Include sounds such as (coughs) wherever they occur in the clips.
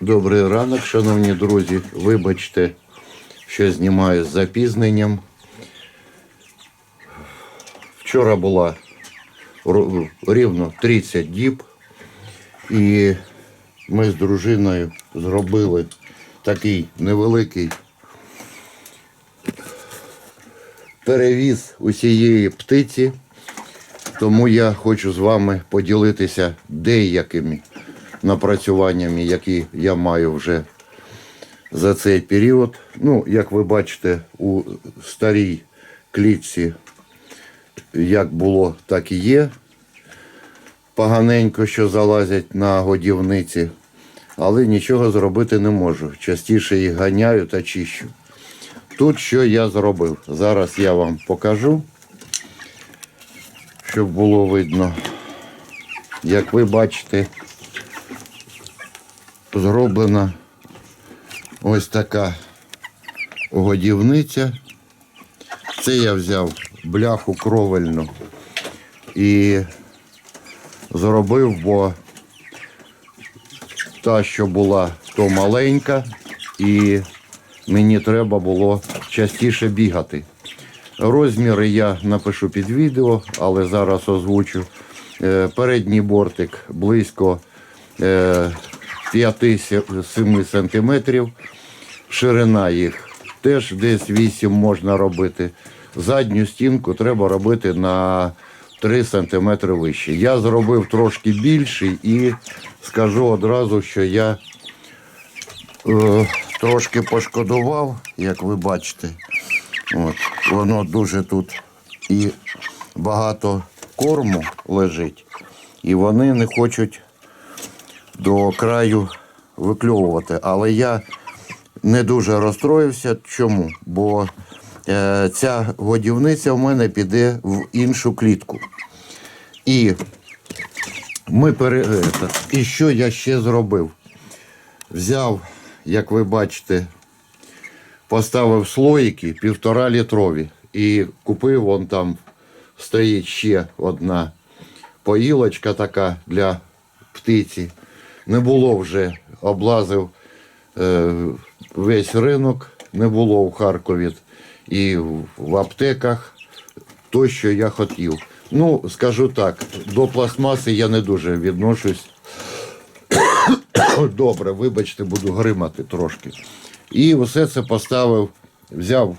Добрий ранок, шановні друзі. Вибачте, що знімаю з запізненням. Вчора була рівно 30 діб, і ми з дружиною зробили такий невеликий перевіз усієї птиці. Тому я хочу з вами поділитися деякими напрацюваннями, які я маю вже за цей період. Ну, як ви бачите, у старій клітці як було, так і є. Поганенько, що залазять на годівниці, але нічого зробити не можу. Частіше їх ганяю та чищу. Тут що я зробив? Зараз я вам покажу, щоб було видно. Як ви бачите, зроблена ось така годівниця. Це я взяв бляху кровельну і зробив, бо та, що була, то маленька, і мені треба було частіше бігати. Розміри я напишу під відео, але зараз озвучу. Е, Передній бортик близько е, 5-7 см. Ширина їх теж десь 8 можна робити. Задню стінку треба робити на 3 см вище. Я зробив трошки більший і скажу одразу, що я е, трошки пошкодував, як ви бачите. От, воно дуже тут і багато корму лежить, і вони не хочуть до краю викльовувати. Але я не дуже розстроївся. Чому? Бо е, ця годівниця в мене піде в іншу клітку. І ми пере... е, І що я ще зробив? Взяв, як ви бачите, поставив слоїки півтора літрові і купив вон там стоїть ще одна поїлочка така для птиці. Не було вже, облазив е, весь ринок, не було в Харкові і в- аптеках то, що я хотів. Ну, скажу так, до пластмаси я не дуже відношусь. (coughs) Добре, вибачте, буду гримати трошки. І все це поставив, взяв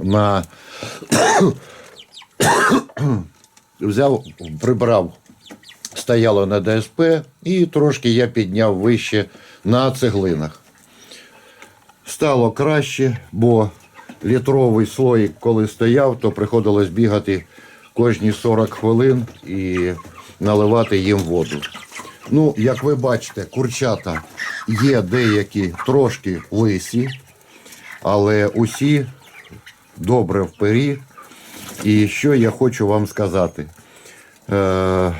на (coughs) взяв, прибрав, стояло на ДСП, і трошки я підняв вище на цеглинах. Стало краще, бо літровий слоїк, коли стояв, то приходилось бігати кожні 40 хвилин і наливати їм воду. Ну, як ви бачите, курчата є деякі трошки лисі, але усі добре впері. І що я хочу вам сказати? Е,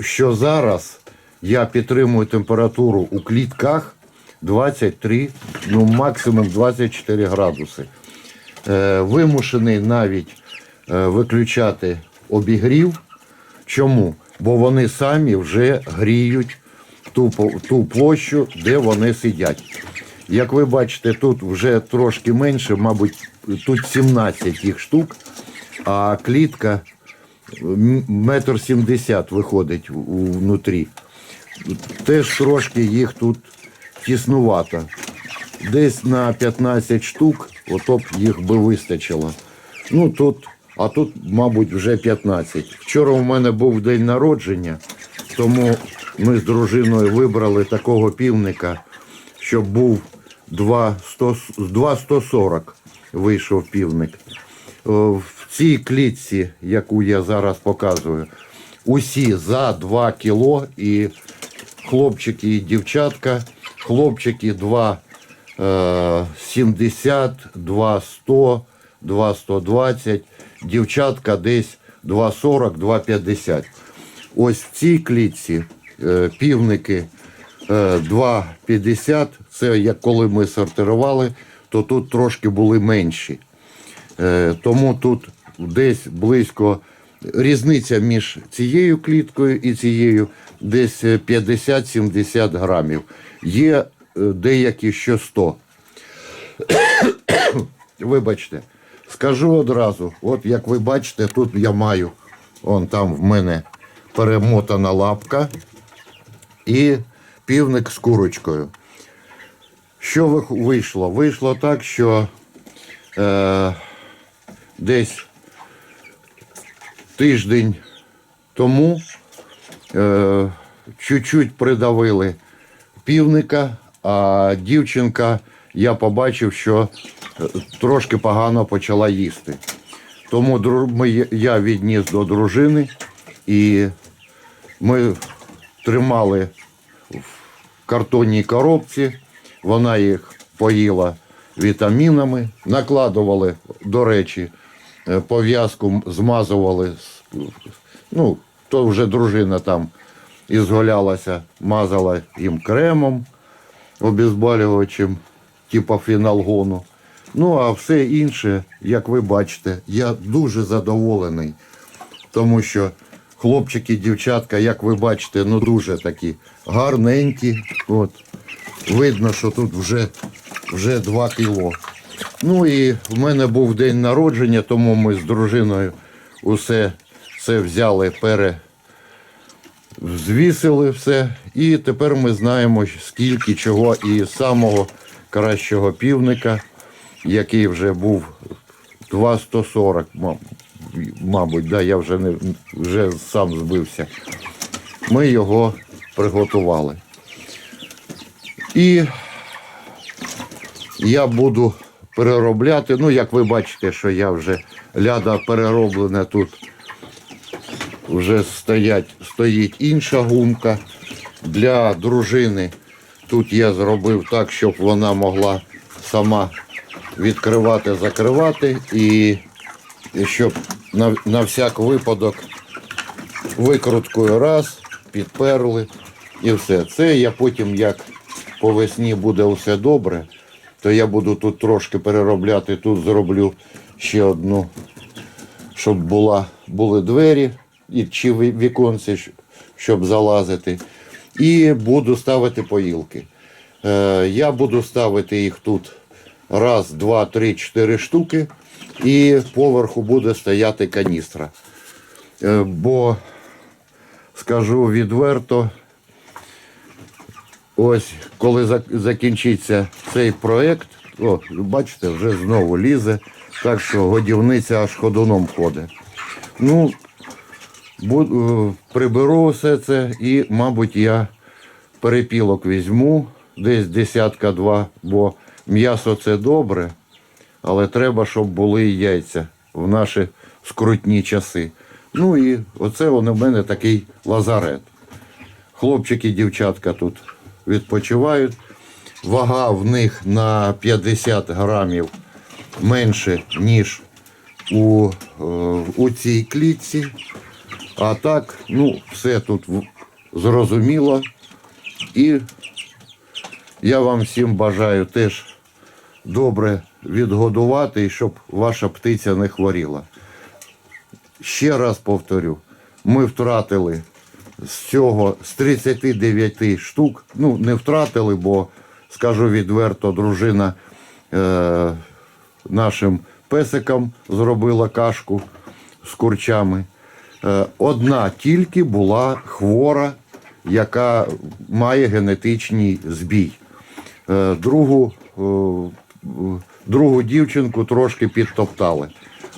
що зараз я підтримую температуру у клітках 23, ну максимум 24 градуси. Е, вимушений навіть е, виключати обігрів. Чому? Бо вони самі вже гріють ту, ту площу, де вони сидять. Як ви бачите, тут вже трошки менше, мабуть, тут 17 їх штук, а клітка метр сімдесят виходить внутрі. Теж трошки їх тут тіснувато. Десь на 15 штук, ото б їх би вистачило. Ну тут, а тут, мабуть, вже 15. Вчора у мене був день народження, тому ми з дружиною вибрали такого півника, щоб був 2,100 2,140 вийшов півник. Цій клітці, яку я зараз показую, усі за 2 кіло і хлопчики і дівчатка. Хлопчики 2 е, 70, 2 100, 2 120, дівчатка десь 2 40, 2 50. Ось в цій клітці е, півники е, 2,50. Це як коли ми сортирували, то тут трошки були менші. Е, тому тут десь близько різниця між цією кліткою і цією десь е, 50-70 грамів. Є е, деякі, що 100. (coughs) Вибачте, скажу одразу, от як ви бачите, тут я маю, он там в мене перемотана лапка і півник з курочкою. Що вийшло? Вийшло так, що е, десь тиждень тому е, чуть-чуть придавили півника, а дівчинка, я побачив, що е, трошки погано почала їсти. Тому я відніс до дружини і ми тримали в картонній коробці, вона їх поїла вітамінами, накладували, до речі, пов'язку змазували, ну, то вже дружина там ізголялася, мазала їм кремом обезболювачем, типу фіналгону. Ну, а все інше, як ви бачите, я дуже задоволений, тому що хлопчики, дівчатка, як ви бачите, ну дуже такі гарненькі. От. Видно, що тут вже, вже 2 кіло. Ну і в мене був день народження, тому ми з дружиною усе це взяли, пере, звісили все. І тепер ми знаємо, скільки чого і самого кращого півника, який вже був 2,140, мабуть, да, я вже, не, вже сам збився. Ми його приготували. І я буду переробляти. Ну, як ви бачите, що я вже ляда перероблене тут вже стоять, стоїть інша гумка. Для дружини тут я зробив так, щоб вона могла сама відкривати, закривати і щоб на, на всяк випадок викруткою раз, підперли і все. Це я потім, як по весні буде все добре, то я буду тут трошки переробляти, тут зроблю ще одну, щоб була, були двері і чи віконці, щоб залазити. І буду ставити поїлки. Е, я буду ставити їх тут раз, два, три, чотири штуки, і поверху буде стояти каністра. Е, бо скажу відверто, ось коли закінчиться цей проект, о, бачите, вже знову лізе, так що годівниця аж ходуном ходить. Ну, е, приберу все це і, мабуть, я перепілок візьму, десь десятка два, бо м'ясо це добре, але треба, щоб були і яйця в наші скрутні часи. Ну і оце он у мене такий лазарет. Хлопчики, дівчатка тут відпочивають. Вага в них на 50 грамів менше, ніж у, е, у цій клітці. А так, ну, все тут зрозуміло. І я вам всім бажаю теж добре відгодувати щоб ваша птиця не хворіла. Ще раз повторю, ми втратили з цього з 39 штук. Ну, не втратили, бо скажу відверто, дружина е, нашим песикам зробила кашку з курчами. Е, одна тільки була хвора, яка має генетичний збій. Е, другу, е, другу дівчинку трошки підтоптали.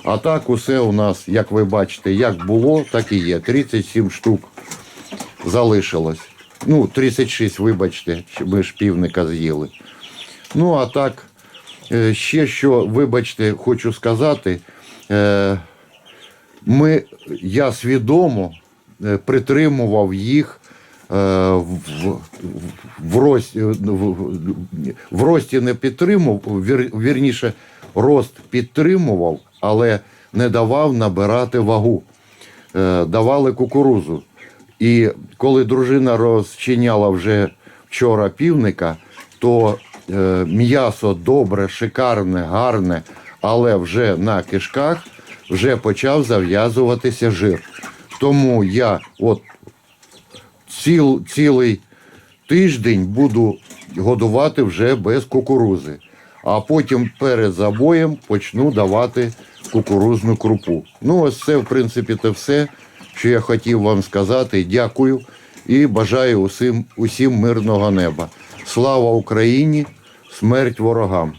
А так усе у нас, як ви бачите, як було, так і є. 37 штук залишилось. Ну, 36, вибачте, ми ж півника з'їли. Ну, а так, е, ще що, вибачте, хочу сказати. е, Ми, я свідомо е, притримував їх в, в, рості, в, рості не підтримував, вір, вірніше, рост підтримував, але не давав набирати вагу. Давали кукурузу. І коли дружина розчиняла вже вчора півника, то е, м'ясо добре, шикарне, гарне, але вже на кишках вже почав зав'язуватися жир. Тому я от ціл, цілий тиждень буду годувати вже без кукурузи. А потім перед забоєм почну давати кукурузну крупу. Ну, ось це, в принципі, те все, що я хотів вам сказати. Дякую і бажаю усім, усім мирного неба. Слава Україні! Смерть ворогам!